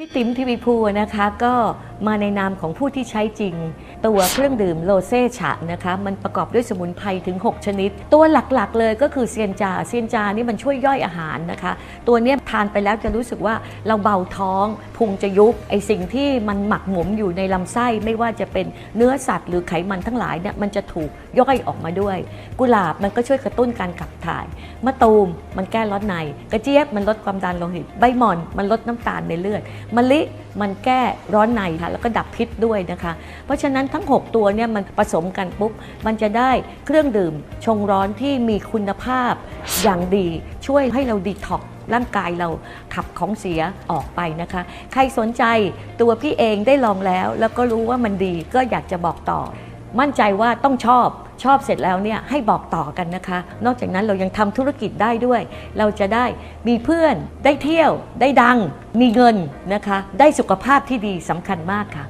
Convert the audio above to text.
พี่ติ๋มทีวีพูนะคะก็มาในนามของผู้ที่ใช้จริง ตัวเครื่องดื่มโลเซ่ฉะนะคะ มันประกอบด้วยสมุนไพรถึง 6 ชนิด ตัวหลักๆ เลยก็คือเซียนจาเซียนจานี่มันช่วยย่อยอาหารนะคะ ตัวนี้ทานไปแล้วจะรู้สึกว่าเราเบาท้องพุงจะยุบไอสิ่งที่มันหมักหมมอยู่ในลำไส้ไม่ว่าจะเป็นเนื้อสัตว์หรือไขมันทั้งหลายเนี่ยมันจะถูกย่อยออกมาด้วย กุหลาบมันก็ช่วยกระตุ้นการขับถ่ายมะตูมมันแก้ร้อนใน กระเจี๊ยบมันลดความดันโลหิตใบหม่อนมันลดน้ำตาลในเลือดมะลิมันแก้ร้อนในค่ะแล้วก็ดับพิษด้วยนะคะ เพราะฉะนั้นทั้ง 6 ตัวเนี่ยมันผสมกันปุ๊บ มันจะได้เครื่องดื่มชงร้อนที่มีคุณภาพอย่างดีช่วยให้เราดีท็อกร่างกายเราขับของเสียออกไปนะคะ ใครสนใจตัวพี่เองได้ลองแล้ว แล้วก็รู้ว่ามันดีก็อยากจะบอกต่อ มั่นใจว่าต้องชอบชอบเสร็จแล้วเนี่ยให้บอกต่อกันนะคะ นอกจากนั้นเรายังทำธุรกิจได้ด้วย เราจะได้มีเพื่อนได้เที่ยวได้ดัง มีเงินนะคะ ได้สุขภาพที่ดีสำคัญมากค่ะ